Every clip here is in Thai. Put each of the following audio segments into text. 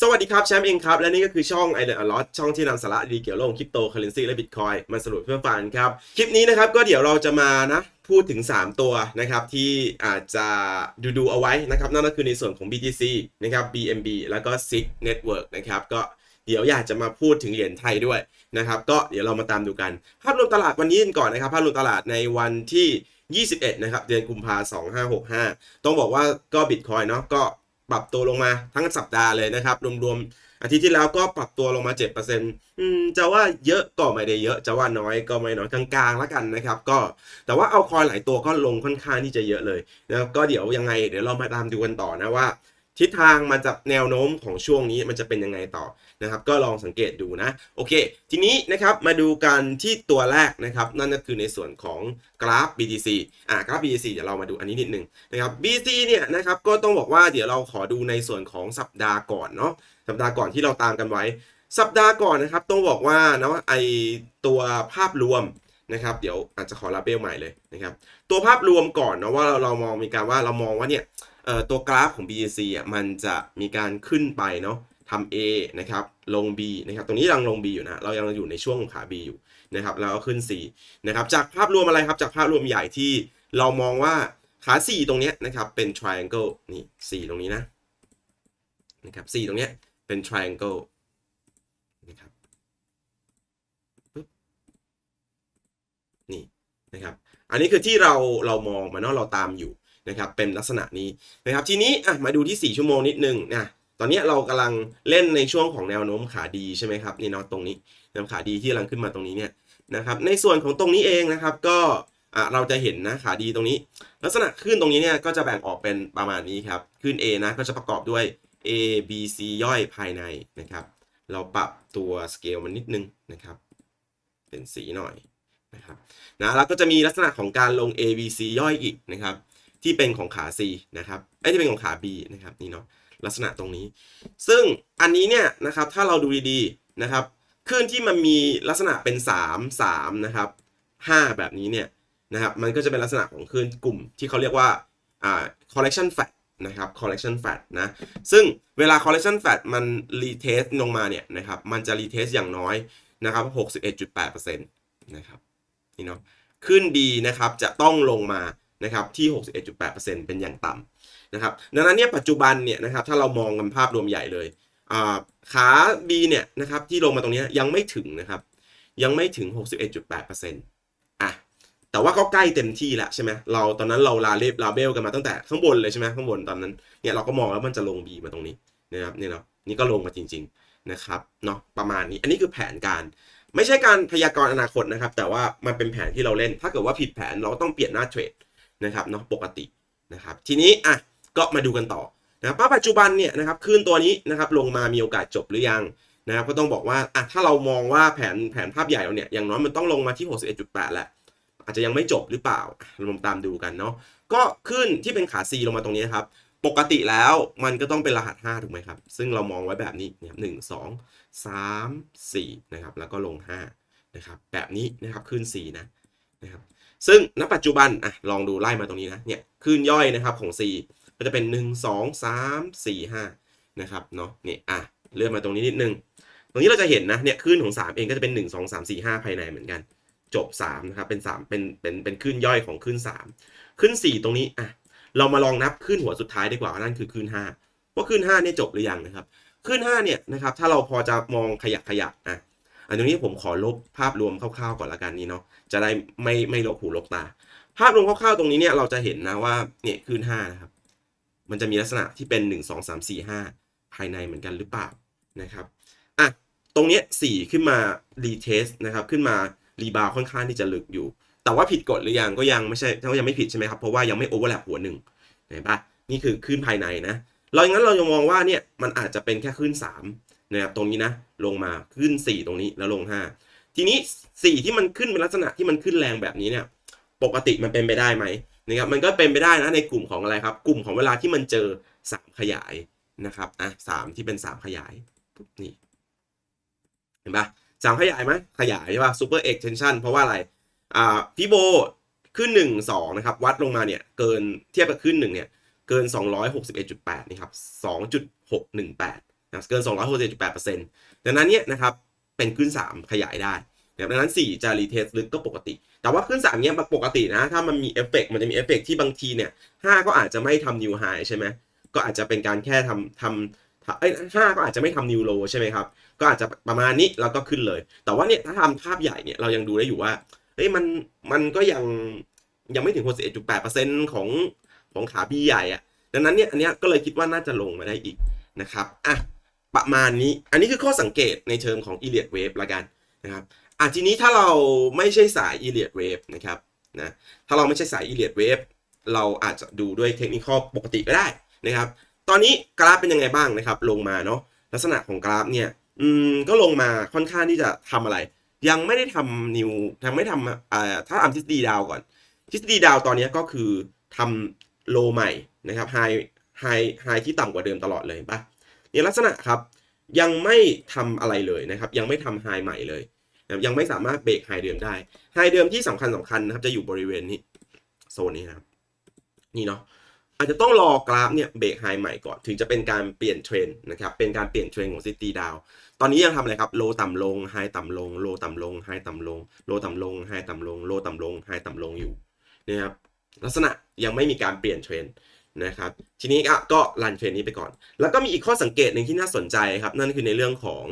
สวัสดีครับแชมป์เองครับ และนี่ก็คือช่อง i อ e a l o t ช่องที่นำสาระดีเกี่ยวโลกคริปโตเคอเรนซีและบิตคอยมาสรุปเพื่อฟังครับ คลิปนี้นะครับก็เดี๋ยวเราจะมานะพูดถึง 3 ตัวนะครับที่อาจจะดูดูๆเอาไว้นะครับนั่นก็คือในส่วนของ BTC นะครับ BNB แล้วก็ SIG Network นะครับก็เดี๋ยวอยากจะมาพูดถึงเหรียญไทยด้วยนะครับก็เดี๋ยวเรามาตามดูกัน ภาพรวมตลาดวันนี้กันก่อนนะครับ ภาพรวมตลาดในวันที่ 21 นะครับเดือนกุมภาพันธ์ 2565 ต้องบอกว่าก็บิตคอยเนาะก็ ปรับตัวลงมาทั้งสัปดาห์เลยนะครับ รวมๆอาทิตย์ที่แล้วก็ปรับตัวลงมา7%อืมจะว่าเยอะก็ไม่ได้เยอะ จะว่าน้อยก็ไม่น้อยกลางๆแล้วกันนะครับ ก็แต่ว่าเอาคอยหลายตัวก็ลงค่อนข้างที่จะเยอะเลยนะครับก็เดี๋ยวยังไงเดี๋ยวเรามาตามดูกันต่อนะว่า ทิศทางมันจะแนวโน้มของช่วงนี้มันจะเป็นยังไงต่อนะครับ ก็ลองสังเกตดูนะ โอเค ทีนี้นะครับมาดูกันที่ตัวแรกนะครับ นั่นก็คือในส่วนของกราฟ BTC อ่ากราฟ BTC เดี๋ยวเรามาดูอันนี้นิดนึงนะครับ BTC เนี่ยนะครับก็ต้องบอกว่าเดี๋ยวเราขอดูในส่วนของสัปดาห์ก่อนเนาะสัปดาห์ก่อนที่เราตามกันไว้ สัปดาห์ก่อนนะครับต้องบอกว่านะไอตัวภาพรวมนะครับเดี๋ยวอาจจะขอรับเบลใหม่เลยนะครับตัวภาพรวมก่อนเนาะว่าเราเรามองมีการว่าเรามองว่าเนี่ย ตัวกราฟของ BTC อะมันจะมีการขึ้นไปเนาะทำ A นะครับลง B นะครับตรงนี้ยังลง B อยู่นะเรายังอยู่ในช่วงของขา B อยู่นะครับแล้วก็ขึ้น C นะครับจากภาพรวมอะไรครับจากภาพรวมใหญ่ที่เรามองว่าขา4ตรงนี้นะครับเป็น triangle นี่4ตรงนี้นะนะครับ4ตรงนี้เป็น triangle นะครับปึ๊บนี่นะครับอันนี้คือที่เราเรามองมาเนาะเราตามอยู่ นะครับเป็นลักษณะนี้นะครับทีนี้อะมาดูที่ 4 ชั่วโมงนิดนึงนะตอนนี้เรากำลังเล่นในช่วงของแนวโน้มขาดีใช่ไหมครับนี่เนาะตรงนี้แนวขาดีที่กำลังขึ้นมาตรงนี้เนี่ยนะครับในส่วนของตรงนี้เองนะครับก็อะเราจะเห็นนะขาดีตรงนี้ ลักษณะขึ้นตรงนี้เนี่ยก็จะแบ่งออกเป็นประมาณนี้ครับขึ้น A นะก็จะประกอบด้วย A B C ย่อยภายในนะครับเราปรับตัวสเกลมันนิดนึงนะครับเป็นสีหน่อยนะครับนะแล้วก็จะมีลักษณะของการลง A B C ย่อยอีกนะครับ ที่เป็นของขา C นะครับไอ้ที่เป็นของขา B นะครับนี่เนาะลักษณะตรงนี้ ซึ่งอันนี้เนี่ยนะครับถ้าเราดูดีๆนะครับคลื่นที่มันมีลักษณะเป็น 3 3นะครับ5 แบบนี้เนี่ยนะครับมันก็จะเป็นลักษณะของคลื่นกลุ่มที่เขาเรียกว่าอ่า correction fat นะครับ correction fat นะซึ่งเวลา correction fat มัน retest ลงมาเนี่ยนะครับมันจะ retest อย่างน้อยนะครับ61.8%นะครับนี่เนาะขึ้นดีนะครับจะต้องลงมา นะครับที่ 61.8%เป็นอย่างต่ำนะครับดังนั้นเนี่ยปัจจุบันเนี่ยนะครับถ้าเรามองกันภาพรวมใหญ่เลยอ่าขา B เนี่ยนะครับที่ลงมาตรงนี้ยังไม่ถึงนะครับยังไม่ถึง 61.8%อะแต่ว่าก็ใกล้เต็มที่แล้วใช่ไหมเราตอนนั้นเราลาเลบลาเบลกันมาตั้งแต่ข้างบนเลยใช่ไหมข้างบนตอนนั้นเนี่ยเราก็มองแล้วมันจะลง B มาตรงนี้นะครับนี่เนาะนี่ก็ลงมาจริง ๆนะครับเนาะประมาณนี้อันนี้คือแผนการ ไม่ใช่การพยากรณ์อนาคตนะครับ แต่ว่ามันเป็นแผนที่เราเล่น ถ้าเกิดว่าผิดแผนเราก็ต้องเปลี่ยนหน้าเทรด นะครับเนาะปกตินะครับทีนี้อะก็มาดูกันต่อนะครับปัจจุบันเนี่ยนะครับขึ้นตัวนี้นะครับลงมามีโอกาสจบหรือยังนะครับก็ต้องบอกว่าอะถ้าเรามองว่าแผนแผนภาพใหญ่เราเนี่ยอย่างน้อยมันต้องลงมาที่ 61.8แหละอาจจะยังไม่จบหรือเปล่าเราลองตามดูกันเนาะก็ขึ้นที่เป็นขา C ลงมาตรงนี้ครับปกติแล้วมันก็ต้องเป็นรหัส 5 ถูกไหมครับ ซึ่งเรามองไว้แบบนี้นะครับหนึ่งสองสามสี่นะครับแล้วก็ลง5นะครับแบบนี้นะครับขึ้น 4 นะนะครับ ซึ่งณปัจจุบันอะลองดูไล่มาตรงนี้นะเนี่ยขึ้นย่อยนะครับของ C ก็จะเป็น 1 2 3 4 5นะครับเนาะเนี่ยอะเลื่อนมาตรงนี้นิดนึง ตรงนี้เราจะเห็นนะเนี่ยขึ้นของ 3 เองก็จะเป็น 1 2 3 4 5 ภายในเหมือนกัน จบ3นะครับเป็น3เป็นเป็นเป็นขึ้นย่อยของขึ้น3ขึ้น4 ตรงนี้อะเรามาลองนับขึ้นหัวสุดท้ายดีกว่านั่นคือขึ้น5ว่าขึ้น5เนี่ยจบหรือยังนะครับขึ้น5เนี่ยนะครับถ้าเราพอจะมองขยักขยักอะ อันนี้ผมขอลบภาพรวมคร่าวๆก่อนละกันนี่เนาะจะได้ไม่ไม่ลบหูลบตา ภาพรวมคร่าวๆตรงนี้เนี่ยเราจะเห็นนะว่าเนี่ยขึ้น5นะครับมันจะมีลักษณะที่เป็น 1 2 3 4 5 ภายในเหมือนกันหรือเปล่านะครับอะตรงนี้ย4ขึ้นมารีเทสนะครับขึ้นมารีบาวค่อนข้างที่จะลึกอยู่ แต่ว่าผิดกฎหรือยังก็ยังไม่ใช่ก็ยังไม่ผิดใช่ไหมครับเพราะว่ายังไม่โอเวอร์แลปหัวหนึ่งเห็นปะนี่คือขึ้นภายในนะเราอย่างนั้นเรายังมองว่าเนี่ยมันอาจจะเป็นแค่ขึ้น3 นะครับตรงนี้นะลงมาขึ้น 4 ตรงนี้แล้วลง 5 ทีนี้ 4 ที่มันขึ้นเป็นลักษณะที่มันขึ้นแรงแบบนี้เนี่ยปกติมันเป็นไปได้ไหมนะครับมันก็เป็นไปได้นะในกลุ่มของอะไรครับ กลุ่มของเวลาที่มันเจอ 3 ขยายนะครับอะสามที่เป็น 3 ขยายปุ๊บนี่เห็นปะสามขยายไหมขยายใช่ปะซูเปอร์เอ็กเทนชันเพราะว่าอะไรอ่าฟิโบขึ้นหนึ่งสองนะครับ วัดลงมาเนี่ย เกินเทียบกับขึ้นหนึ่งเนี่ย เกิน 261.8 นี่ครับ 2.618 นะครับเกิน 267.8%ดังนั้นเนี่ยนะครับเป็นขึ้น 3 ขยายได้นะดังนั้น 4 จะรีเทสลึกก็ปกติ แต่ว่าขึ้น 3 เนี้ยปกตินะ ถ้ามันมีเอฟเฟกมันจะมีเอฟเฟกที่บางทีเนี่ย5ก็อาจจะไม่ทำนิวไฮใช่ไหมก็อาจจะเป็นการแค่ทำทำเอ้ห้าก็อาจจะไม่ทำนิวโลใช่ไหมครับ ก็อาจจะประมาณนี้แล้วก็ขึ้นเลย แต่ว่าเนี่ยถ้าทำภาพใหญ่เนี่ยเรายังดูได้อยู่ว่าเฮ้ยมันมันก็ยังยังไม่ถึง61.8%ของของขาบีใหญ่อะดังนั้นเนี่ยอันเนี้ยก็เลยคิดว่าน่าจะลงมาได้อีกนะครับอะ ประมาณนี้ อันนี้คือข้อสังเกตในเชิงของ e l i o t Wave ละกันนะครับอะทีนี้ถ้าเราไม่ใช่สาย e l i o t Wave นะครับนะถ้าเราไม่ใช่สาย e l i o t Wave เราอาจจะดูด้วยเทคนิคปกติก็ได้นะครับ ตอนนี้กราฟเป็นยังไงบ้างนะครับ ลงมาเนาะลักษณะของกราฟเนี่ยอืมก็ลงมาค่อนข้างที่จะทำอะไร ยังไม่ได้ทำนิวยังไม่ทำอ่าถ้าทำทฤษฎีดาวก่อน ทฤษฎีดาวตอนนี้ก็คือทำโลใหม่นะครับไฮไฮไฮที่ต่ำกว่าเดิมตลอดเลยป่ะ เนี่ยลักษณะครับยังไม่ทำอะไรเลยนะครับ ยังไม่ทำไฮใหม่เลยนะยังไม่สามารถเบรกไฮเดิมได้ไฮเดิมที่สำคัญสำคัญนะครับจะอยู่บริเวณนี้โซนนี้ครับนี่เนาะอาจจะต้องรอกราฟเนี่ยเบรกไฮใหม่ก่อน ถึงจะเป็นการเปลี่ยนเทรนนะครับเป็นการเปลี่ยนเทรนของซิตี้ดาวตอนนี้ยังทำอะไรครับโลต่ำลงไฮต่ำลงโลต่ำลงไฮต่ำลงโลต่ำลงไฮต่ำลงโลต่ำลงไฮต่ำลงอยู่นะครับลักษณะยังไม่มีการเปลี่ยนเทรนด์ นะครับ ทีนี้ก็รันเทรนนี้ไปก่อน แล้วก็มีอีกข้อสังเกตหนึ่งที่น่าสนใจครับ นั่นคือในเรื่องของ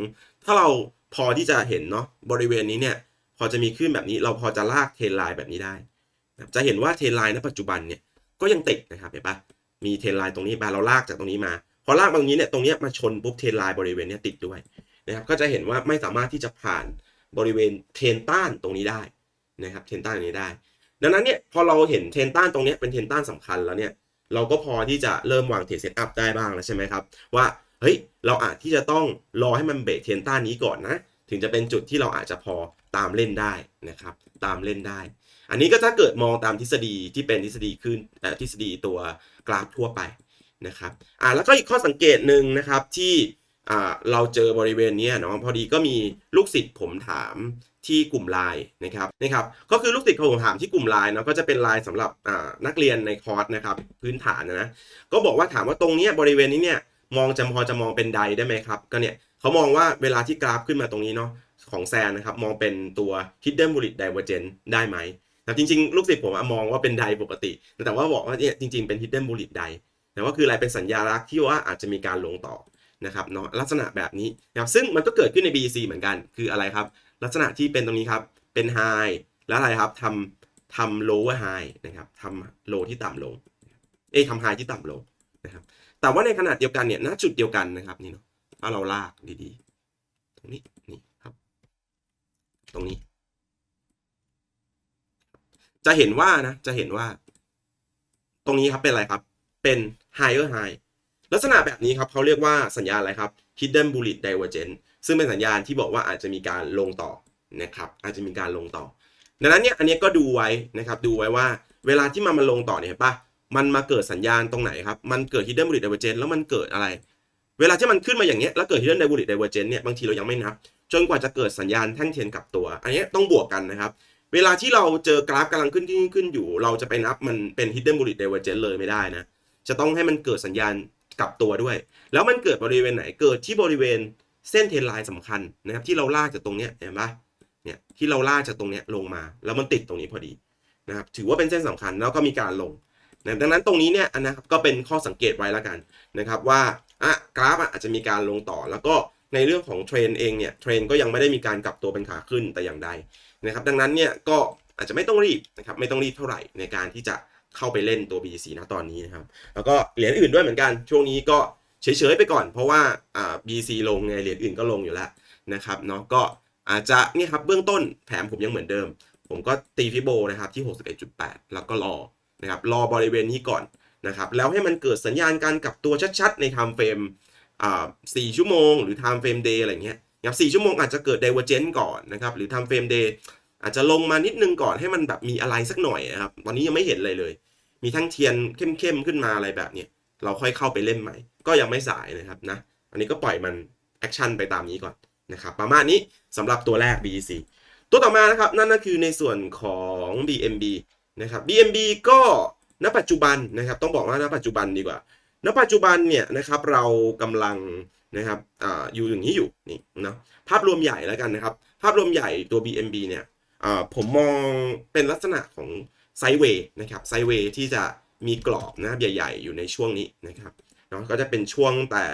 ถ้าเราพอที่จะเห็นเนาะบริเวณนี้เนี่ย พอจะมีขึ้นแบบนี้เราพอจะลากเทรนไลน์แบบนี้ได้ จะเห็นว่าเทรนไลน์ณปัจจุบันเนี่ยก็ยังติดนะครับเห็นปะมีเทรนไลน์ตรงนี้มาเราลากจากตรงนี้มา พอลากตรงนี้เนี่ยตรงนี้มาชนปุ๊บเทรนไลน์บริเวณนี้ติดด้วยนะครับก็จะเห็นว่าไม่สามารถที่จะผ่านบริเวณเทรนต้านตรงนี้ได้นะครับเทรนต้านนี้ได้ ดังนั้นเนี่ยพอเราเห็นเทรนต้านตรงนี้เป็นเทรนต้านสำคัญแล้วเนี่ย เราก็พอที่จะเริ่มวางเทรดเซตอัพได้บ้างแล้วใช่ไหมครับ ว่าเฮ้ยเราอาจที่จะต้องรอให้มันเบรกเทนต้านนี้ก่อนนะ ถึงจะเป็นจุดที่เราอาจจะพอตามเล่นได้นะครับ ตามเล่นได้ อันนี้ก็ถ้าเกิดมองตามทฤษฎีที่เป็นทฤษฎีขึ้นทฤษฎีตัวกราฟทั่วไปนะครับอ่าแล้วก็อีกข้อสังเกตหนึ่งนะครับที่ เราเจอบริเวณนี้เนาะพอดีก็มีลูกศิษย์ผมถามที่กลุ่มไลน์นะครับนะครับก็คือลูกศิษย์ของผมถามที่กลุ่มไลน์เนาะก็จะเป็นไลน์สำหรับนักเรียนในคอร์สนะครับพื้นฐานนะก็บอกว่าถามว่าตรงนี้บริเวณนี้เนี่ยมองจะพอจะมองเป็นไดได้ไหมครับก็เนี่ยเขามองว่าเวลาที่กราฟขึ้นมาตรงนี้เนาะของแซนนะครับมองเป็นตัว hidden bullet divergence ได้ไหมแต่จริงๆ ลูกศิษย์ผมมองว่าเป็นไดปกติ แต่ว่าบอกว่าเนี่ยจริงๆเป็น hidden bullet ไดแต่ว่าคืออะไรเป็นสัญญาลักษณ์ที่ว่าอาจจะมีการลงต่อ นะครับเนาะลักษณะแบบนี้นะครับซึ่งมันก็เกิดขึ้นใน BEC เหมือนกันคืออะไรครับ ลักษณะที่เป็นตรงนี้ครับเป็น high แล้วอะไรครับทำทำ lower high นะครับทำ low ที่ต่ำลงเอ้ยทำ high ที่ต่ำลงนะครับแต่ว่าในขณะเดียวกันเนี่ยณจุดเดียวกันนะครับนี่เนาะถ้าเราลากดีๆ ตรงนี้นี่ครับ ตรงนี้ จะเห็นว่านะจะเห็นว่า ตรงนี้ครับเป็นอะไรครับเป็น higher high ลักษณะแบบนี้ครับเขาเรียกว่าสัญญาณอะไรครับ hidden bullet divergence ซึ่งเป็นสัญญาณที่บอกว่าอาจจะมีการลงต่อนะครับอาจจะมีการลงต่อ ดังนั้นเนี่ยอันนี้ก็ดูไว้นะครับดูไว้ว่าเวลาที่มันมาลงต่อเนี่ยเห็นปะมันมาเกิดสัญญาณตรงไหนครับ มันเกิด hidden bullet divergence แล้วมันเกิดอะไร เวลาที่มันขึ้นมาอย่างเงี้ยแล้วเกิด hidden bullet divergence เนี่ยบางทีเรายังไม่นับ จนกว่าจะเกิดสัญญาณแท่งเทียนกลับตัว อันนี้ต้องบวกกันนะครับเวลาที่เราเจอกราฟกำลังขึ้นขึ้นขึ้นอยู่ เราจะไปนับมันเป็น hidden bullet divergence เลยไม่ได้นะจะต้องให้มันเกิดสัญญาณ กลับตัวด้วย แล้วมันเกิดบริเวณไหนเกิดที่บริเวณเส้นเทรนไลน์สำคัญนะครับที่เราลากจากตรงเนี้ยเห็นปะเนี่ยที่เราลากจากตรงเนี้ยลงมา แล้วมันติดตรงนี้พอดีนะครับถือว่าเป็นเส้นสำคัญแล้วก็มีการลงนะดังนั้นตรงนี้เนี่ยนะครับก็เป็นข้อสังเกตไว้แล้วกันนะครับว่าอะกราฟอะอาจจะมีการลงต่อ แล้วก็ในเรื่องของเทรนเองเนี่ยเทรนก็ยังไม่ได้มีการกลับตัวเป็นขาขึ้นแต่อย่างใดนะครับดังนั้นเนี่ยก็อาจจะไม่ต้องรีบนะครับไม่ต้องรีบเท่าไหร่ในการที่จะ เข้าไปเล่นตัว BTC นะตอนนี้นะครับ แล้วก็เหรียญอื่นด้วยเหมือนกัน ช่วงนี้ก็เฉยๆไปก่อน เพราะว่าอ่า BTC ลงไงเหรียญอื่นก็ลงอยู่แล้วนะครับเนาะก็อาจจะเนี่ยครับเบื้องต้นแผนผมยังเหมือนเดิม ผมก็ตีฟิโบนะครับที่ 61.8 แล้วก็รอนะครับรอบริเวณนี้ก่อนนะครับแล้วให้มันเกิดสัญญาณการกลับตัวชัดๆ ใน time frame อ่าสี่ชั่วโมงหรือ time frame day อะไรเงี้ยนะครับสี่ชั่วโมงอาจจะเกิด divergence ก่อนนะครับหรือ time frame day อาจจะลงมานิดนึงก่อนให้มันแบบมีอะไรสักหน่อยนะครับ ตอนนี้ยังไม่เห็นเลยเลย มีทั้งเทียนเข้มๆขึ้นมาอะไรแบบเนี้ยเราค่อยเข้าไปเล่นใหม่ ก็ยังไม่สายนะครับนะ อันนี้ก็ปล่อยมันแอคชั่นไปตามนี้ก่อนนะครับ ประมาณนี้สำหรับตัวแรก BEC ตัวต่อมานะครับนั่นก็คือในส่วนของ BMB นะครับ BMB ก็ณปัจจุบันนะครับต้องบอกว่าณปัจจุบันดีกว่า ณปัจจุบันเนี่ยนะครับเรากำลังนะครับออยู่อย่างนี้อยู่นี่นะภาพรวมใหญ่แล้วกันนะครับ ภาพรวมใหญ่ตัว BNB เนี่ย ผมมองเป็นลักษณะของไซเวย์นะครับไซเวย์ที่จะมีกรอบนะครับใหญ่ ๆ อยู่ในช่วงนี้นะครับเนาะก็จะเป็นช่วงแต่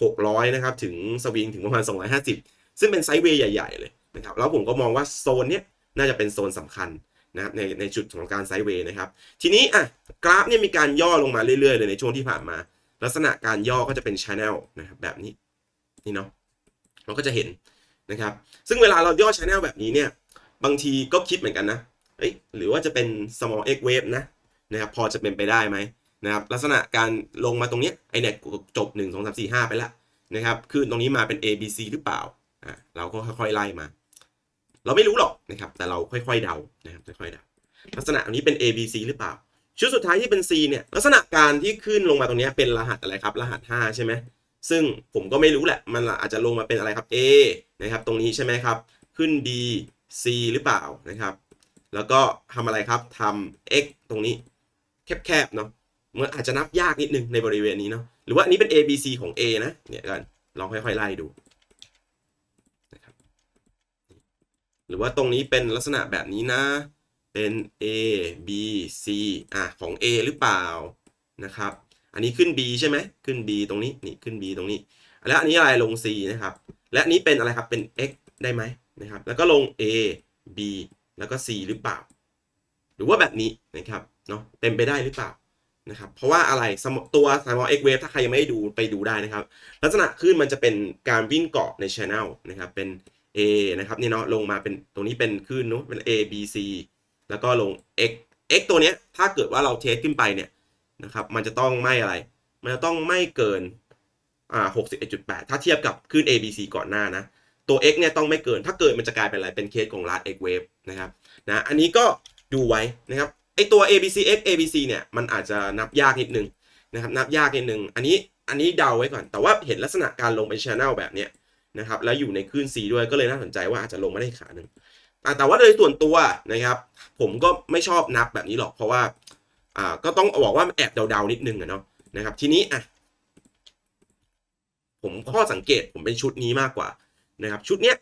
600 นะครับ ถึงสวิงถึงประมาณ 250 ซึ่งเป็นไซเวย์ใหญ่ ๆ เลยนะครับแล้วผมก็มองว่าโซนเนี้ยน่าจะเป็นโซนสำคัญนะครับในในจุดของการไซเวย์นะครับ ทีนี้อะกราฟเนี่ยมีการย่อลงมาเรื่อยๆเลยในช่วงที่ผ่านมา ลักษณะการย่อก็จะเป็น channel นะครับแบบนี้นี่เนาะเราก็จะเห็นนะครับ ซึ่งเวลาเราย่อ channel แบบนี้เนี่ย บางทีก็คิดเหมือนกันนะเอ้ยหรือว่าจะเป็น small x wave นะนะครับพอจะเป็นไปได้ไหมนะครับลักษณะการลงมาตรงนี้ไอเนี่ยจบ 1 2 3 4 5 ไปล้วนะครับคือตรงนี้มาเป็น A B C หรือเปล่าอ่าเราก็ค่อยๆไล่มา เราไม่รู้หรอกนะครับแต่เราค่อยๆเดานะครับค่อยๆเดาลักษณะอันนี้เป็น A B C หรือเปล่า ชุดสุดท้ายที่เป็น C เนี่ยลักษณะการที่ขึ้นลงมาตรงนี้เป็นรหัสอะไรครับ รหัส 5 ใช่ไหมซึ่งผมก็ไม่รู้แหละมันอาจจะลงมาเป็นอะไรครับ A นะครับตรงนี้ใช่ไหมครับขึ้น B C หรือเปล่านะครับ แล้วก็ทำอะไรครับทำ X ตรงนี้แคบๆเนาะมันอาจจะนับยากนิดนึงในบริเวณนี้เนาะหรือว่าอันนี้เป็น A B C ของ A นะเนี่ยกันลองค่อยๆไล่ดูนะครับหรือว่าตรงนี้เป็นลักษณะแบบนี้นะเป็น A B C อะของ A หรือเปล่านะครับ อันนี้ขึ้น B ใช่ไหมขึ้น B ตรงนี้นี่ขึ้น B ตรงนี้ แล้วอันนี้อะไรลง C นะครับ และอันนี้เป็นอะไรครับเป็น X ได้ไหม นะครับ แล้วก็ลง A B แล้วก็ C หรือเปล่า หรือว่าแบบนี้นะครับเนาะเป็นไปได้หรือเปล่านะครับ เพราะว่าอะไรสมตัว small x wave ถ้าใครยังไม่ได้ดูไปดูได้นะครับ ลักษณะขึ้นมันจะเป็นการวิ่งเกาะใน channel นะครับ เป็น A นะครับนี่เนาะลงมาเป็นตรงนี้เป็นขึ้นเนาะเป็น A B C แล้วก็ลง x x ตัวเนี้ยถ้าเกิดว่าเราเทสขึ้นไปเนี่ยนะครับ มันจะต้องไม่อะไร มันจะต้องไม่เกินอ่า61.8ถ้าเทียบกับขึ้น A B C ก่อนหน้านะ ตัว x เนี่ยต้องไม่เกิน ถ้าเกิดมันจะกลายเป็นอะไร เป็นเคสของ large x wave นะครับ นะ อันนี้ก็ดูไว้นะครับ ไอตัว A B C x A B C เนี่ย มันอาจจะนับยากนิดนึงนะครับ นับยากนิดนึง อันนี้อันนี้เดาไว้ก่อน แต่ว่าเห็นลักษณะการลงเป็น channel แบบเนี้ยนะครับ แล้วอยู่ในคลื่น C ด้วย ก็เลยน่าสนใจว่าอาจจะลงมาได้ขาหนึ่งแต่ว่าโดยส่วนตัวนะครับ ผมก็ไม่ชอบนับแบบนี้หรอก เพราะว่า อ่า ก็ต้องบอกว่าแอบเดาๆนิดนึงอะเนาะ นะครับ ทีนี้อะ ผมข้อสังเกตผมเป็นชุดนี้มากกว่า นะครับชุดเนี้ย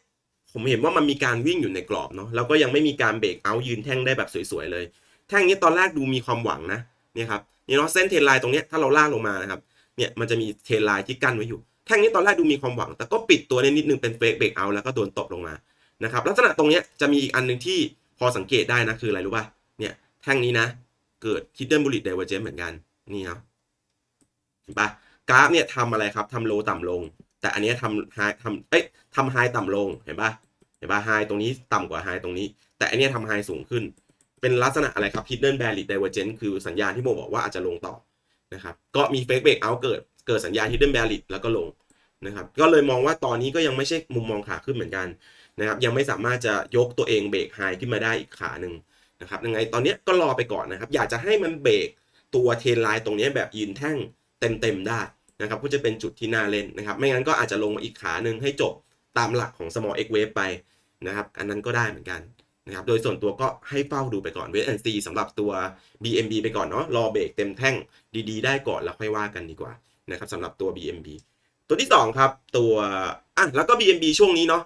ผมเห็นว่ามันมีการวิ่งอยู่ในกรอบเนาะแล้วก็ยังไม่มีการเบรกเอายืนแท่งได้แบบสวยๆเลย แท่งนี้ตอนแรกดูมีความหวังนะเนี่ยครับนี่เนาะเส้นเทรนไลน์ตรงเนี้ยถ้าเราลากลงมานะครับเนี่ยมันจะมีเทรนไลน์ที่กั้นไว้อยู่ แท่งนี้ตอนแรกดูมีความหวัง แต่ก็ปิดตัวนิดนึงเป็นเฟกเบรกเอาแล้วก็โดนตบลงมานะครับลักษณะตรงเนี้ยจะมีอีกอันหนึ่งที่พอสังเกตได้นะคืออะไรรู้ป่ะเนี่ยแท่งนี้นะ เกิด hidden bullet divergence เหมือนกันนี่เนาะเห็นป่ะกราฟเนี่ยทำอะไรครับทำโลต่ำลง แต่อันนี้ทำไฮทำเอ้ยทำไฮต่ำลงเห็นปะเห็นปะไฮตรงนี้ต่ำกว่าไฮตรงนี้ แต่อันนี้ทำไฮสูงขึ้น เป็นลักษณะอะไรครับ hidden bullet divergence คือสัญญาณที่โมบอกว่าอาจจะลงต่อนะครับก็มี fake break out เกิดเกิดสัญญาณ hidden bullet แล้วก็ลงนะครับก็เลยมองว่าตอนนี้ก็ยังไม่ใช่มุมมองขาขึ้นเหมือนกันนะครับยังไม่สามารถจะยกตัวเองเบรกไฮขึ้นมาได้อีกขาหนึ่งนะครับยังไงตอนนี้ก็รอไปก่อนนะครับ อยากจะให้มันเบรกตัวเทรนไลน์ตรงนี้แบบยืนแท่งเต็มๆได้ นะครับก็จะเป็นจุดที่น่าเล่นนะครับ ไม่งั้นก็อาจจะลงมาอีกขาหนึ่งให้จบตามหลักของ small x wave ไปนะครับ อันนั้นก็ได้เหมือนกันนะครับ โดยส่วนตัวก็ให้เฝ้าดูไปก่อนเวทแอนซีสำหรับตัว BMB ไปก่อนเนาะรอเบรกเต็มแท่งดีๆ ได้ก่อนแล้วค่อยว่ากันดีกว่านะครับสำหรับตัว BMB ตัวที่สองครับ ตัวอะแล้วก็ BMB ช่วงนี้เนาะ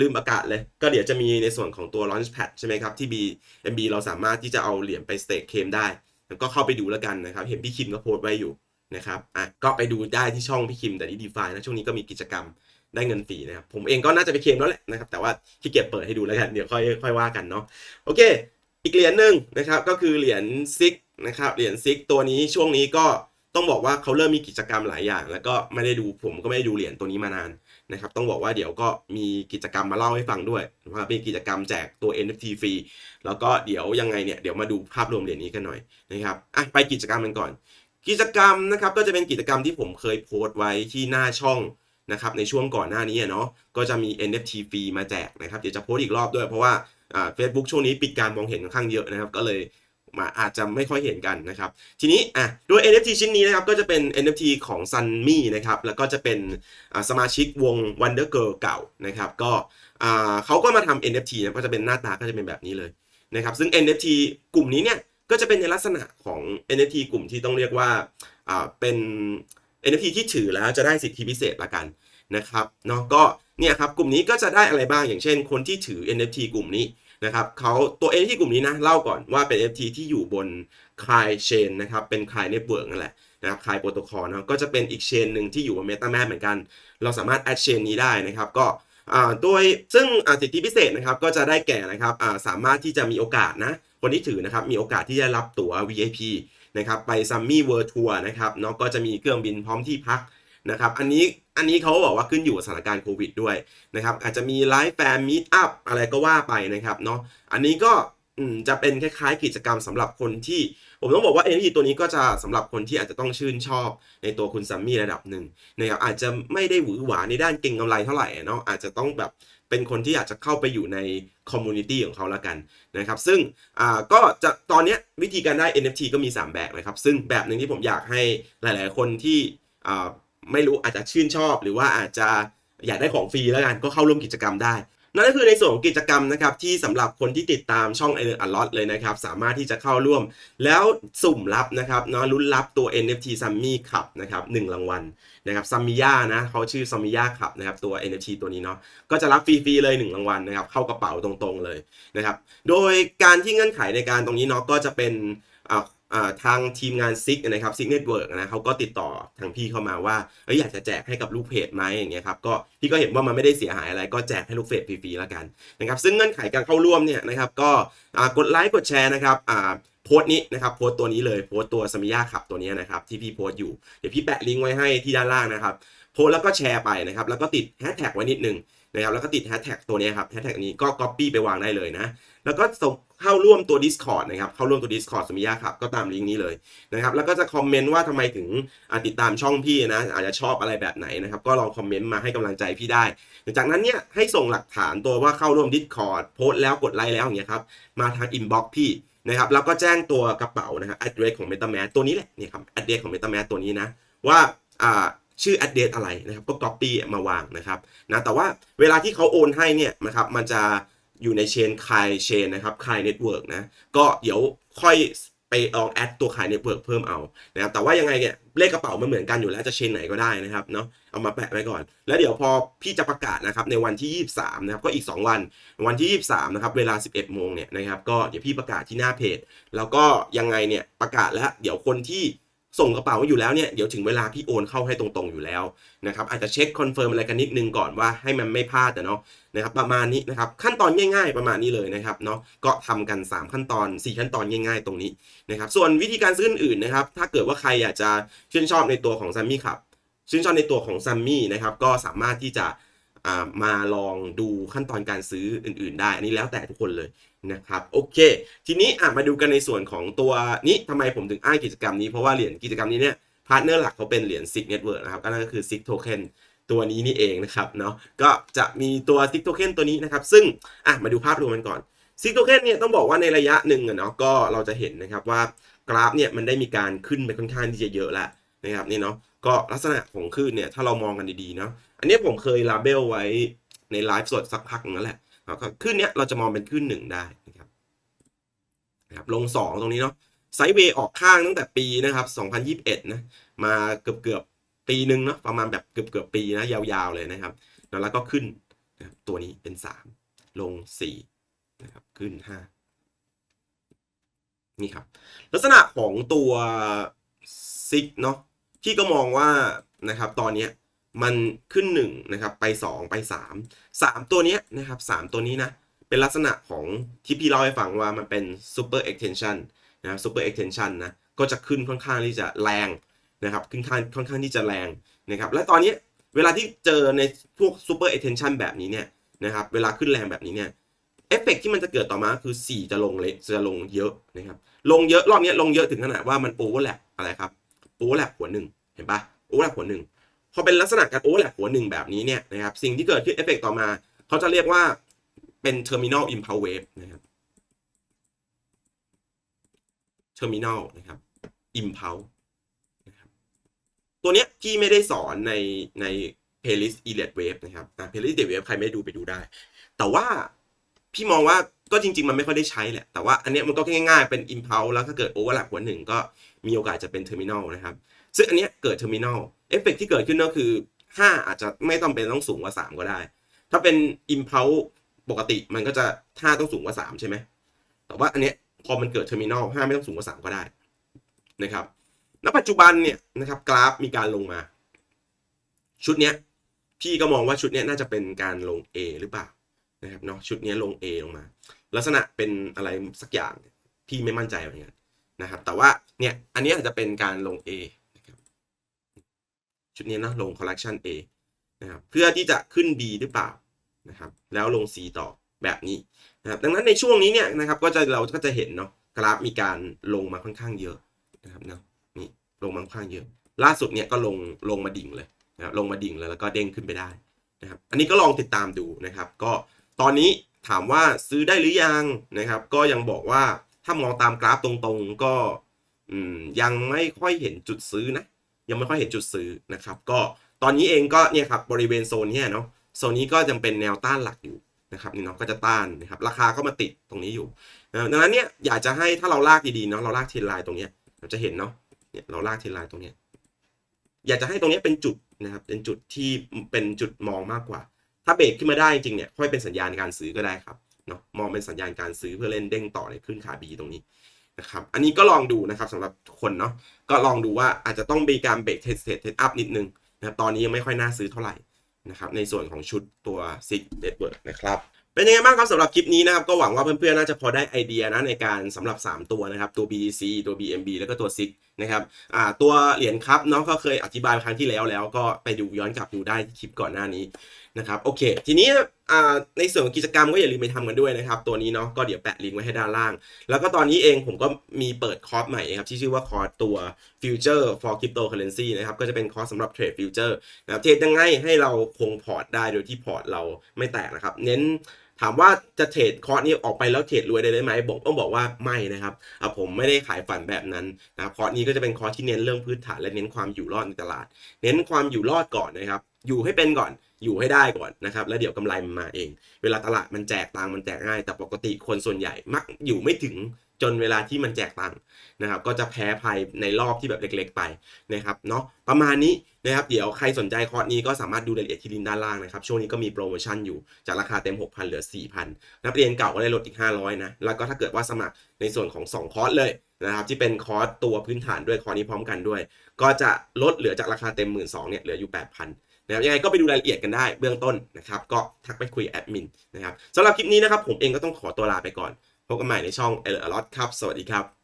ลืมประกาศเลย ก็เดี๋ยวจะมีในส่วนของตัว Launchpad ใช่ไหมครับ ที่ BMB เราสามารถที่จะเอาเหรียญไปสเต็กเคมได้ แล้วก็เข้าไปดูแล้วกันนะครับ เห็นพี่คิมก็โพสต์ไว้อยู่ นะครับอะก็ไปดูได้ที่ช่องพี่คิมแต่ที่ดีฟานะช่วงนี้ก็มีกิจกรรมได้เงินฟรีนะครับ ผมเองก็น่าจะไปเคลมแล้วแหละนะครับ แต่ว่าขี้เกียจเปิดให้ดูแล้วกันเดี๋ยวค่อยค่อยว่ากันเนาะโอเค อีกเหรียญหนึ่งนะครับก็คือเหรียญซิกนะครับเหรียญซิกตัวนี้ช่วงนี้ก็ต้องบอกว่าเขาเริ่มมีกิจกรรมหลายอย่าง แล้วก็ไม่ได้ดูผมก็ไม่ได้ดูเหรียญตัวนี้มานานนะครับต้องบอกว่าเดี๋ยวก็มีกิจกรรมมาเล่าให้ฟังด้วยว่าเป็นกิจกรรมแจกตัว NFT ฟรีแล้วก็เดี๋ยวยังไงเนี่ยเดี๋ยวมาดูภาพรวมเหรียญนี้กันหน่อยนะครับอะไปกิจกรรมกันก่อน กิจกรรมนะครับก็จะเป็นกิจกรรมที่ผมเคยโพสต์ไว้ที่หน้าช่องนะครับในช่วงก่อนหน้านี้เนาะก็จะมี NFT ฟรีมาแจกนะครับเดี๋ยวจะโพสต์อีกรอบด้วยเพราะว่าเฟซบุ๊กช่วงนี้ปิดการมองเห็นค่อนข้างเยอะนะครับก็เลยมาอาจจะไม่ค่อยเห็นกันนะครับ ทีนี้อะโดย NFT ชิ้นนี้นะครับก็จะเป็น NFT ของ Sunmi นะครับแล้วก็จะเป็นสมาชิกวง Wonder Girl เก่านะครับก็อ่าเขาก็มาทำ NFT นะก็จะเป็นหน้าตาก็จะเป็นแบบนี้เลยนะครับซึ่ง NFT กลุ่มนี้เนี่ย ก็จะเป็นในลักษณะของ NFT กลุ่มที่ต้องเรียกว่าอ่าเป็น NFT ที่ถือแล้วจะได้สิทธิพิเศษละกันนะครับเนาะก็เนี่ยครับกลุ่มนี้ก็จะได้อะไรบ้างอย่างเช่น คนที่ถือ NFT กลุ่มนี้นะครับเขาตัว NFT กลุ่มนี้นะเล่าก่อนว่าเป็น NFT ที่อยู่บน c l i Chain นะครับเป็น c l i Network นั่นแหละนะครับคลายโปรโตคอลนะก็จะเป็นอีกเชนหนึ่งที่อยู่บน MetaMask เหมือนกัน เราสามารถแอดเชนนี้ได้นะครับก็อ่าโดยซึ่งสิทธิพิเศษนะครับก็จะได้แก่นะครับอ่าสามารถที่จะมีโอกาสนะ คนที่ถือนะครับมีโอกาสที่จะรับตั๋ว VIP นะครับไปซัมมี่เวิร์ทัวร์นะครับเนาะก็จะมีเครื่องบินพร้อมที่พักนะครับอันนี้อันนี้เขาบอกว่าขึ้นอยู่กับสถานการณ์โควิดด้วยนะครับอาจจะมีไลฟ์แฟนมีตอัพอะไรก็ว่าไปนะครับเนาะอันนี้ก็จะเป็นคล้ายๆกิจกรรมสำหรับคนที่ ผมต้องบอกว่า NFT ตัวนี้ก็จะสำหรับคนที่อาจจะต้องชื่นชอบในตัวคุณซัมมี่ระดับหนึ่งนะครับอาจจะไม่ได้หวือหวาในด้านเก่งกำไรเท่าไหร่เนาะอาจจะต้องแบบเป็นคนที่อาจจะเข้าไปอยู่ในคอมมูนิตี้ของเขาแล้วกันนะครับ ซึ่งอ่าก็จะตอนนี้วิธีการได้ NFT ก็มี 3 แบบนะครับ ซึ่งแบบหนึ่งที่ผมอยากให้หลาย ๆ คนที่อ่าไม่รู้อาจจะชื่นชอบ หรือว่าอาจจะอยากได้ของฟรีแล้วกันก็เข้าร่วมกิจกรรมได้ นั่นก็คือในส่วนของกิจกรรมนะครับที่สำหรับคนที่ติดตามช่อง i อ a l o t เลยนะครับ สามารถที่จะเข้าร่วม แล้วสุ่มรับนะครับเนาะลุ้นรับตัว NFT Sammy Cup นะครับหนึ่งรางวัลนะครับซัมมิยานะเขาชื่อซัมมิยาขับนะครับตัว NFT ตัวนี้เนาะก็จะรับฟรีๆเลย 1 รางวัลนะครับเข้ากระเป๋าตรงๆเลยนะครับโดยการที่เงื่อนไขในการตรงนี้เนาะก็จะเป็นอ่า ทางทีมงานซิกนะครับซิกเน็ตเวิร์กนะเขาก็ติดต่อทางพี่เข้ามาว่าเอยอยากจะแจกให้กับลูกเพจไหมอย่างเงี้ยครับก็พี่ก็เห็นว่ามันไม่ได้เสียหายอะไร ก็แจกให้ลูกเพจฟรีๆแล้วกันนะครับซึ่งเงื่อนไขการเข้าร่วมเนี่ยนะครับก็กดไลค์กดแชร์นะครับโพสต์นี้นะครับโพสต์ตัวนี้เลยโพสต์ตัวสมิยาขับตัวนี้นะครับที่พี่โพสต์อยู่เดี๋ยวพี่แปะลิงก์ไว้ให้ที่ด้านล่างนะครับโพสต์แล้วก็แชร์ไปนะครับแล้วก็ติดแฮชแท็กไว้นิดนึงนะครับแล้วก็ติดแฮชแท็กตัวนี้ครับแฮชแท็กนี้ก็ Copy ไปวางได้เลยนะแล้วก็ส่ง เข้าร่วมตัว Discord นะครับ เข้าร่วมตัว Discord สมิยาครับ ก็ตามลิงก์นี้เลยนะครับ แล้วก็จะคอมเมนต์ว่าทำไมถึงติดตามช่องพี่นะ อาจจะชอบอะไรแบบไหนนะครับ ก็ลองคอมเมนต์มาให้กำลังใจพี่ได้ จากนั้นเนี่ยให้ส่งหลักฐานตัวว่าเข้าร่วม Discord โพสต์แล้วกดไลค์แล้วอย่างเงี้ยครับ มาทาง inbox พี่นะครับแล้วก็แจ้งตัวกระเป๋านะครับ address ของ MetaMask ตัวนี้แหละเนี่ยครับ address ของ MetaMask ตัวนี้นะว่าอ่าชื่อ address อะไรนะครับก็ copy มาวางนะครับนะแต่ว่าเวลาที่เขาโอนให้เนี่ยนะครับมันจะ อยู่ในเชนคายเชนนะครับคายเน็ตเวิร์กนะก็เดี๋ยวค่อยไปลองแอดตัวคายเน็ตเวิร์กเพิ่มเอานะครับแต่ว่ายังไงเนี่ยเลขกระเป๋ามันเหมือนกันอยู่แล้วจะเชนไหนก็ได้นะครับเนาะเอามาแปะไว้ก่อน แล้วเดี๋ยวพอพี่จะประกาศนะครับในวันที่ 23นะครับก็อีก 2 วัน วันที่ 23นะครับเวลา 11 โมงเนี่ยนะครับก็เดี๋ยวพี่ประกาศที่หน้าเพจ แล้วก็ยังไงเนี่ยประกาศแล้วเดี๋ยวคนที่ ส่งกระเป๋าอยู่แล้วเนี่ยเดี๋ยวถึงเวลาพี่โอนเข้าให้ตรงๆอยู่แล้วนะครับอาจจะเช็คคอนเฟิร์มอะไรกันนิดนึงก่อนว่าให้มันไม่พลาดแต่เนาะนะครับประมาณนี้นะครับขั้นตอนง่ายๆประมาณนี้เลยนะครับเนาะก็ทำกัน 3 ขั้นตอน 4 ขั้นตอนง่ายๆ ตรงนี้นะครับส่วนวิธีการซื้ออื่นๆนะครับถ้าเกิดว่าใครอยากจะชื่นชอบในตัวของซัมมี่ครับชื่นชอบในตัวของซัมมี่นะครับก็สามารถที่จะ มาลองดูขั้นตอนการซื้ออื่น ๆ ได้ อันนี้แล้วแต่ทุกคนเลยนะครับโอเค ทีนี้มาดูกันในส่วนของตัวนี้ทำไมผมถึงอ้างกิจกรรมนี้เพราะว่าเหรียญกิจกรรมนี้เนี่ยพาร์ทเนอร์หลักเขาเป็นเหรียญ SIG Network นะครับก็นั่นก็คือ SIG Token ตัวนี้นี่เองนะครับเนาะก็จะมีตัว SIG Token ตัวนี้นะครับ ซึ่งอะมาดูภาพรวมกันก่อน SIG Token เนี่ยต้องบอกว่าในระยะหนึ่งเนาะก็เราจะเห็นนะครับว่ากราฟเนี่ยมันได้มีการขึ้นไปค่อนข้างที่จะเยอะแล้วนะครับนี่เนาะก็ลักษณะของคลื่นเนี่ยถ้าเรามองกันดีๆเนาะ อันนี้ผมเคยลาเบลไว้ในไลฟ์สดสักพักนึงแล้วแหละก็ขึ้นเนี้ยเราจะมองเป็นขึ้นหนึ่งได้นะครับนะครับลง2ตรงนี้เนาะไซด์เวย์ออกข้างตั้งแต่ปีนะครับ2021นะมาเกือบเกือบปีหนึ่งเนาะประมาณแบบเกือบเกือบปีนะยาวๆเลยนะครับแล้วก็ขึ้นนะครับตัวนี้เป็น 3 ลง4นะครับขึ้น 5 นี่ครับ ลักษณะของตัวซิกเนาะที่ก็มองว่านะครับตอนเนี้ย มันขึ้น1นะครับไป 2 ไป 3 3 ตัวนี้นะครับ 3 ตัวนี้นะ เป็นลักษณะของที่พี่เล่าให้ฟังว่ามันเป็น super extension นะครับ super extension นะ ก็จะขึ้นค่อนข้างที่จะแรงนะครับค่อนข้างค่อนข้างที่จะแรงนะครับ และตอนนี้เวลาที่เจอในพวก super extension แบบนี้เนี่ยนะครับ เวลาขึ้นแรงแบบนี้เนี่ยเอฟเฟกที่มันจะเกิดต่อมาคือ 4 จะลงเล็กจะลงเยอะนะครับ ลงเยอะรอบนี้ลงเยอะถึงขนาดว่ามันโอเวอร์แลปอะไรครับโอเวอร์แลปหัวหนึ่งเห็นปะโอเวอร์แลปหัวหนึ่ง พอเป็นลักษณะการโอเวอร์แลปหัวหนึ่งแบบนี้เนี่ยนะครับสิ่งที่เกิดขึ้นเอฟเฟกต่อมา เขาจะเรียกว่าเป็น terminal impulse wave นะครับ terminal นะครับ impulse นะครับตัวเนี้ยพี่ไม่ได้สอนในใน playlist elite wave นะครับอะ playlist elite wave ใครไม่ดูไปดูได้ แต่ว่าพี่มองว่าก็จริง ๆ มันไม่ค่อยได้ใช้แหละ แต่ว่าอันเนี้ยมันก็ง่ายๆ เป็น impulse แล้วถ้าเกิด overlap หัวหนึ่งก็มีโอกาสจะเป็น terminal นะครับ ซึ่งอันเนี้ยเกิด terminal เอฟเฟกที่เกิดขึ้นก็คือห้าอาจจะไม่ต้องเป็นต้องสูงกว่าสามก็ได้ ถ้าเป็น impulse ปกติมันก็จะห้าต้องสูงกว่าสามใช่ไหม แต่ว่าอันเนี้ยพอมันเกิด terminal ห้าไม่ต้องสูงกว่าสามก็ได้นะครับ ณ ปัจจุบันเนี่ยนะครับกราฟมีการลงมา ชุดเนี้ยพี่ก็มองว่าชุดเนี้ยน่าจะเป็นการลง A หรือเปล่านะครับเนาะชุดเนี้ยลง A ลงมา ลักษณะเป็นอะไรสักอย่างพี่ไม่มั่นใจเหมือนกันนะครับแต่ว่าเนี่ยอันนี้อาจจะเป็นการลง A ชุดนี้นะลง collection A นะครับเพื่อที่จะขึ้น B หรือเปล่านะครับแล้วลง C ต่อแบบนี้นะครับดังนั้นในช่วงนี้เนี่ยนะครับก็จะเราก็จะเห็นเนาะกราฟมีการลงมาค่อนข้างเยอะนะครับเนาะนี่ลงมาค่อนข้างเยอะ ล่าสุดเนี่ยก็ลงลงมาดิ่งเลยนะครับลงมาดิ่งเลยแล้วก็เด้งขึ้นไปได้นะครับอันนี้ก็ลองติดตามดูนะครับ ก็ตอนนี้ถามว่าซื้อได้หรือยังนะครับ ก็ยังบอกว่าถ้ามองตามกราฟตรงๆ ก็ยังไม่ค่อยเห็นจุดซื้อนะ ยังไม่ค่อยเห็นจุดซื้อนะครับ ก็ตอนนี้เองก็เนี่ยครับบริเวณโซนนี้เนาะโซนนี้ก็ยังเป็นแนวต้านหลักอยู่นะครับนี่เนาะก็จะต้านนะครับราคาก็มาติดตรงนี้อยู่ดังนั้นเนี่ยอยากจะให้ถ้าเราลากดีๆเนาะเราลากเทรนไลน์ตรงเนี้ยเราจะเห็นเนาะเนี่ยเราลากเทรนไลน์ตรงเนี้ยอยากจะให้ตรงนี้เป็นจุดนะครับเป็นจุดที่เป็นจุดมองมากกว่า ถ้าเบรกขึ้นมาได้จริงเนี่ยค่อยเป็นสัญญาณการซื้อก็ได้ครับเนาะมองเป็นสัญญาณการซื้อเพื่อเล่นเด้งต่อในขึ้นขาบีตรงนี้ นะครับ อันนี้ก็ลองดูนะครับสำหรับคนเนาะ ก็ลองดูว่าอาจจะต้องมีการเบรกเทสเทสอัพนิดนึงนะครับ ตอนนี้ยังไม่ค่อยน่าซื้อเท่าไหร่นะครับในส่วนของชุดตัวซิกเน็ตเวิร์กนะครับ เป็นยังไงบ้างครับสำหรับคลิปนี้นะครับ ก็หวังว่าเพื่อนๆ น่าจะพอได้ไอเดียนะในการสำหรับ 3 ตัวนะครับ ตัว BDC ตัว BMB แล้วก็ตัว SIG นะครับตัวเหรียญครับเนาะก็เคยอธิบายครั้งที่แล้วแล้วก็ไปดูย้อนกลับดูได้ที่คลิปก่อนหน้านี้นะครับโอเค ทีนี้ในส่วนของกิจกรรมก็อย่าลืมไปทำกันด้วยนะครับ ตัวนี้เนาะก็เดี๋ยวแปะลิงก์ไว้ให้ด้านล่าง แล้วก็ตอนนี้เองผมก็มีเปิดคอร์สใหม่ครับที่ชื่อว่าคอร์สตัว Future for Cryptocurrency นะครับก็จะเป็นคอร์สสำหรับเทรดฟิวเจอร์นะครับเทรดยังไงให้เราคงพอร์ตได้โดยที่พอร์ตเราไม่แตกนะครับ เน้น ถามว่าจะเทรดคอร์สนี้ออกไปแล้วเทรดรวยได้ไหมบอกต้องบอกว่าไม่นะครับผมไม่ได้ขายฝันแบบนั้นนะครับคอร์สนี้ก็จะเป็นคอร์สที่เน้นเรื่องพื้นฐานและเน้นความอยู่รอดในตลาด เน้นความอยู่รอดก่อนนะครับ อยู่ให้เป็นก่อนอยู่ให้ได้ก่อนนะครับ แล้วเดี๋ยวกำไรมันมาเอง เวลาตลาดมันแจกตังค์มันแจกง่าย แต่ปกติคนส่วนใหญ่มักอยู่ไม่ถึง จนเวลาที่มันแจกตังค์นะครับก็จะแพ้ภัยในรอบที่แบบเล็ก ๆ ไปนะครับเนาะประมาณนี้นะครับเดี๋ยวใครสนใจคอร์สนี้ก็สามารถดูรายละเอียดที่ลิงก์ด้านล่างนะครับช่วงนี้ก็มีโปรโมชั่นอยู่จากราคาเต็ม 6,000 เหลือ 4,000 นักเรียนเก่าก็ได้ลดอีก 500 นะ แล้วก็ถ้าเกิดว่าสมัครในส่วนของ 2 คอร์สเลยนะครับที่เป็นคอร์สตัวพื้นฐานด้วยคอร์สนี้พร้อมกันด้วย ก็จะลดเหลือจากราคาเต็ม 1 2ื่นเนี่ยเหลืออยู่ 8,000นะครับยังไงก็ไปดูรายละเอียดกันได้เบื้องต้นนะครับก็ทักไปคุยแอดมินนะครับสำหรับคลิปนี้นะครับผมเองก็ต้องขอตัวลาไปก่อน พบกันใหม่ในช่องเอลอลอตครับ สวัสดีครับ